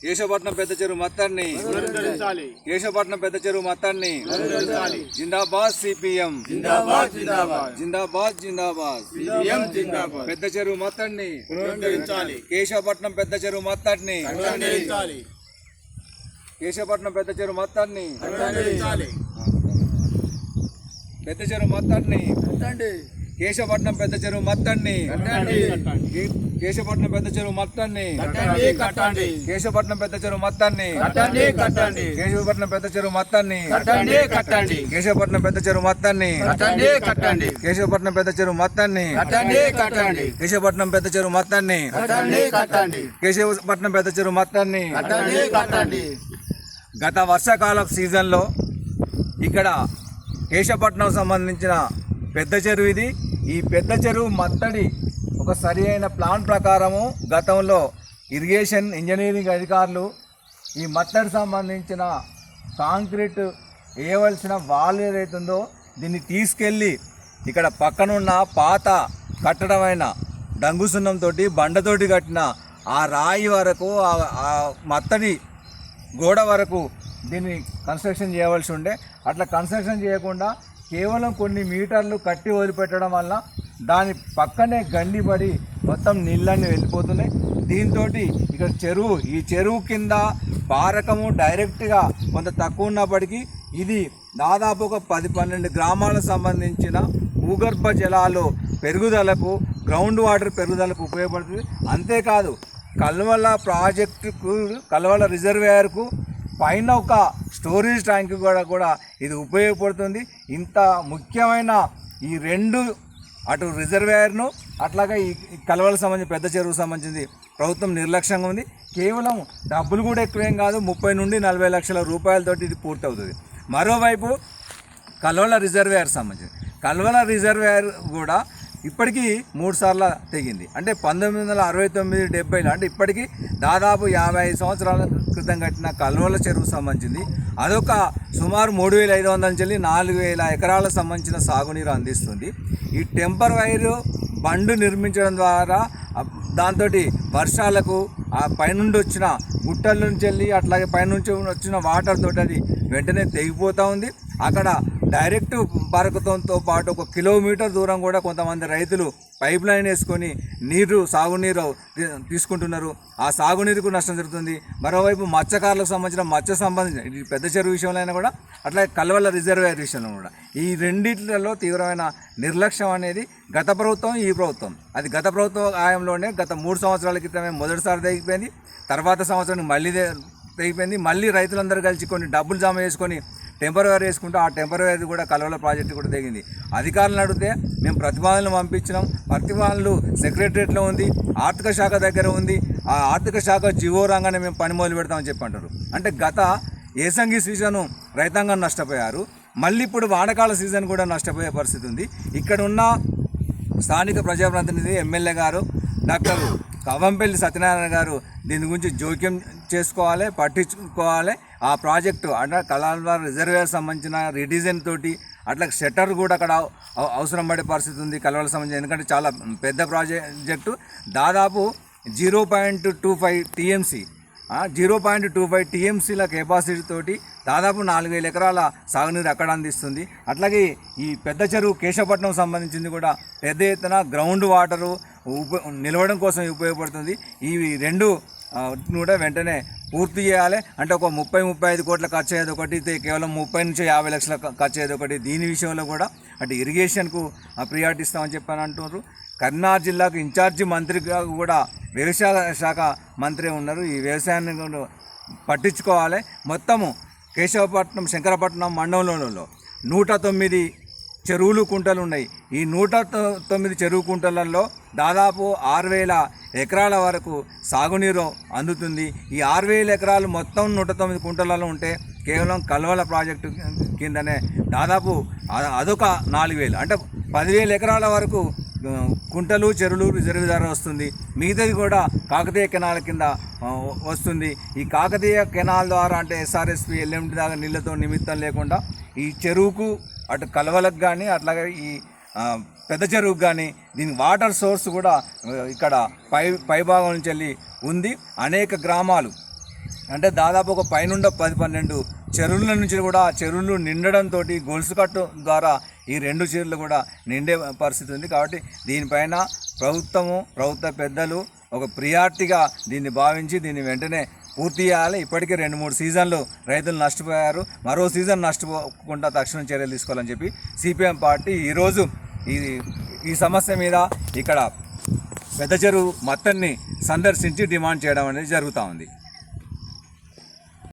కేశవపట్నం పెద్ద చెరువు మొత్తాన్ని. కేశవపట్నం పెద్ద చెరువు మొత్తాన్ని. జిందాబాద్ సిపిఎం. జిందాబాద్ జిందాబాద్. పెద్ద చెరువు మొత్తాన్ని. కేశవపట్నం పెద్ద చెరువు మొత్తాన్ని. కేశవపట్నం పెద్ద చెరువు మొత్తాన్ని. పెద్ద చెరువు మొత్తాన్ని. కేశవపట్నం పెద్ద చెరువు మొత్తాన్ని. కట్టండి కే- కేశవపట్నం పెద్ద చెరువు మొత్తాన్ని కట్టండి కేశవపట్నం పెద్ద చెరువు మొత్తాన్ని కట్టండి కట్టండి. కేశవపట్నం పెద్ద చెరువు మొత్తాన్ని కట్టండి కట్టండి. కేశవపట్నం పెద్ద చెరువు మొత్తాన్ని కట్టండి కట్టండి. కేశవపట్నం పెద్ద చెరువు మొత్తాన్ని కట్టండి కట్టండి. కేశవపట్నం పెద్ద చెరువు మొత్తాన్ని కట్టండి కట్టండి. కేశవపట్నం పెద్ద చెరువు మొత్తాన్ని కట్టండి కట్టండి. గత వర్షాకాల సీజన్లో ఇక్కడ కేశపట్నం సంబంధించిన పెద్ద చెరువు ఇది. ఈ పెద్ద చెరువు మత్తడి ఒక సరి అయిన ప్లాన్ ప్రకారము గతంలో ఇరిగేషన్ ఇంజనీరింగ్ అధికారులు ఈ మత్తడి సంబంధించిన కాంక్రీట్ వేయవలసిన వాల్ ఏదైతుందో దీన్ని తీసుకెళ్ళి ఇక్కడ పక్కనున్న పాత కట్టడమైన డంగుసున్నంతో బండతోటి కట్టిన ఆ రాయి వరకు ఆ మత్తడి గోడ వరకు దీన్ని కన్స్ట్రక్షన్ చేయవలసి ఉండే. అట్లా కన్స్ట్రక్షన్ చేయకుండా కేవలం కొన్ని మీటర్లు కట్టి వదిలిపెట్టడం వల్ల దాని పక్కనే గండి పడి మొత్తం నీళ్ళన్నీ వెళ్ళిపోతున్నాయి. దీంతో ఇక్కడ చెరువు ఈ చెరువు కింద పారకము డైరెక్ట్గా కొంత తక్కువ ఉన్నప్పటికీ ఇది దాదాపు ఒక పది పన్నెండు గ్రామాలకు సంబంధించిన భూగర్భ జలాలు పెరుగుదలకు గ్రౌండ్ వాటర్ పెరుగుదలకు ఉపయోగపడుతుంది. అంతేకాదు కల్వల ప్రాజెక్టుకు కల్వల రిజర్వేయర్కు పైన ఒక స్టోరేజ్ ట్యాంక్ కూడా కూడా ఇది ఉపయోగపడుతుంది. ఇంత ముఖ్యమైన ఈ రెండు అటు రిజర్వేయర్ను అట్లాగే ఈ కలవలకు సంబంధించి పెద్ద చెరువుకు సంబంధించింది ప్రభుత్వం నిర్లక్ష్యంగా ఉంది. కేవలం డబ్బులు కూడా ఎక్కువేం కాదు ముప్పై నుండి నలభై లక్షల రూపాయలతోటి ఇది పూర్తవుతుంది. మరోవైపు కల్వల రిజర్వేయర్ సంబంధించి కల్వల రిజర్వేయర్ కూడా ఇప్పటికీ మూడు సార్ల తెగింది. అంటే పంతొమ్మిది వందల అరవై తొమ్మిది డెబ్బైలో అంటే ఇప్పటికీ దాదాపు యాభై ఐదు సంవత్సరాల క్రితం కట్టిన కల్వల చెరువు సంబంధించింది. అదొక సుమారు మూడు వేల ఐదు వందల నుంచి నాలుగు వేల ఎకరాలకు సంబంధించిన సాగునీరు అందిస్తుంది. ఈ టెంపర్ వైరు బండు నిర్మించడం ద్వారా దాంతో వర్షాలకు ఆ పైనుండి వచ్చిన గుట్టల నుంచి వెళ్ళి అట్లాగే పైనుంచి వచ్చిన వాటర్ తోటి అది వెంటనే తెగిపోతూ ఉంది. అక్కడ డైరెక్ట్ పారకతంతో పాటు ఒక కిలోమీటర్ దూరం కూడా కొంతమంది రైతులు పైప్ లైన్ వేసుకొని నీరు సాగునీరు తీసుకుంటున్నారు. ఆ సాగునీరుకు నష్టం జరుగుతుంది. మరోవైపు మత్స్యకారులకు సంబంధించిన మత్స్య సంబంధించిన పెద్ద చెరువు విషయంలో అయినా కూడా అట్లాగే కల్వల రిజర్వేయర్ విషయంలో కూడా. ఈ రెండింటిలో తీవ్రమైన నిర్లక్ష్యం అనేది గత ప్రభుత్వం ఈ ప్రభుత్వం. అది గత ప్రభుత్వ ఆయంలోనే గత మూడు సంవత్సరాల క్రితమే మొదటిసారి తెగిపోయింది. తర్వాత సంవత్సరానికి మళ్ళీ తగ్గిపోయింది తెగిపోయింది. మళ్ళీ రైతులందరూ కలిసి కొన్ని డబ్బులు జమ చేసుకొని టెంపరవరీ వేసుకుంటూ ఆ టెంపరవరీ కూడా కలవల ప్రాజెక్టు కూడా తెగింది. అధికారులను అడిగితే మేము ప్రతిపాదనలు పంపించినాం. ప్రతిపాదనలు సెక్రటరియట్లో ఉంది ఆర్థిక శాఖ దగ్గర ఉంది. ఆ ఆర్థిక శాఖ జివో రంగానే మేము పని మొదలు పెడతామని చెప్పి అంటారు అంటే గత ఏసంగి సీజను రైతాంగం నష్టపోయారు. మళ్ళీ ఇప్పుడు వానకాల సీజన్ కూడా నష్టపోయే పరిస్థితి ఉంది. ఇక్కడ ఉన్న స్థానిక ప్రజాప్రతినిధి ఎమ్మెల్యే గారు డాక్టర్ కవంపల్లి సత్యనారాయణ గారు దీని గురించి జోక్యం చేసుకోవాలి పట్టించుకోవాలి. ఆ ప్రాజెక్టు అంటే కళాల రిజర్వేర్ సంబంధించిన రిడిజైన్ తోటి అట్లా షట్టర్ కూడా అక్కడ అవసరం పడే పరిస్థితి ఉంది కలవలకు సంబంధించి. ఎందుకంటే చాలా పెద్ద ప్రాజెక్టు. దాదాపు zero point two five TMC. Zero point two five టీఎంసీల కెపాసిటీ తోటి దాదాపు నాలుగు వేల ఎకరాల సాగునీరు అక్కడ అందిస్తుంది. అట్లాగే ఈ పెద్ద చెరువు కేశవపట్నం సంబంధించింది కూడా పెద్ద ఎత్తున గ్రౌండ్ వాటరు ఉప నిలవడం కోసం ఉపయోగపడుతుంది. ఇవి రెండు కూడా వెంటనే పూర్తి చేయాలి. అంటే ఒక ముప్పై ముప్పై ఐదు కోట్ల ఖర్చు అయ్యేది ఒకటి కేవలం ముప్పై నుంచి యాభై లక్షల ఖర్చు అయ్యేది ఒకటి. దీని విషయంలో కూడా అంటే ఇరిగేషన్కు ప్రియారిటీ ఇస్తామని చెప్పని అంటున్నారు. కర్నార్ జిల్లాకు ఇన్ఛార్జి మంత్రిగా కూడా వ్యవసాయ శాఖ మంత్రి ఉన్నారు. ఈ వ్యవసాయాన్ని పట్టించుకోవాలి. మొత్తము కేశవపట్నం శంకరపట్నం మండలంలో నూట తొమ్మిది చెరువులు కుంటలు ఉన్నాయి. ఈ నూట తొ- తొమ్మిది చెరువు కుంటలలో దాదాపు ఆరు వేల ఎకరాల వరకు సాగునీరు అందుతుంది. ఈ ఆరు వేల ఎకరాలు మొత్తం నూట తొమ్మిది కుంటలలో ఉంటే కేవలం కల్వల ప్రాజెక్టు కిందనే దాదాపు అదొక నాలుగు వేలు. అంటే పదివేల ఎకరాల వరకు కుంటలు చెరువులు రిజర్వ్ ధర వస్తుంది. మిగతాది కూడా కాకతీయ కెనాల కింద వస్తుంది. ఈ కాకతీయ కెనాల్ ద్వారా అంటే ఎస్ఆర్ఎస్పి ఎల్ఎండి దాకా నీళ్ళతో నిమిత్తం లేకుండా ఈ చెరువుకు అటు కలవలకు కానీ అట్లాగే ఈ పెద్ద చెరువుకు కానీ దీని వాటర్ సోర్స్ కూడా ఇక్కడ పై పైభాగం నుంచి వెళ్ళి ఉంది. అనేక గ్రామాలు. అంటే దాదాపు ఒక పైనుండ పది పన్నెండు చెరువుల నుంచి కూడా చెరువులు నిండడంతో గొలుసు కట్టు ద్వారా ఈ రెండు చెరువులు కూడా నిండే పరిస్థితి ఉంది. కాబట్టి దీనిపైన ప్రభుత్వము ప్రభుత్వ పెద్దలు ఒక ప్రియారిటీగా దీన్ని భావించి దీన్ని వెంటనే పూర్తి చేయాలి. ఇప్పటికే రెండు మూడు సీజన్లు రైతులు నష్టపోయారు. మరో సీజన్ నష్టపోకుండా తక్షణం చర్యలు తీసుకోవాలని చెప్పి సిపిఎం పార్టీ ఈరోజు ఈ ఈ సమస్య మీద ఇక్కడ పెద్ద చెరువు మొత్తాన్ని సందర్శించి డిమాండ్ చేయడం అనేది జరుగుతూ ఉంది.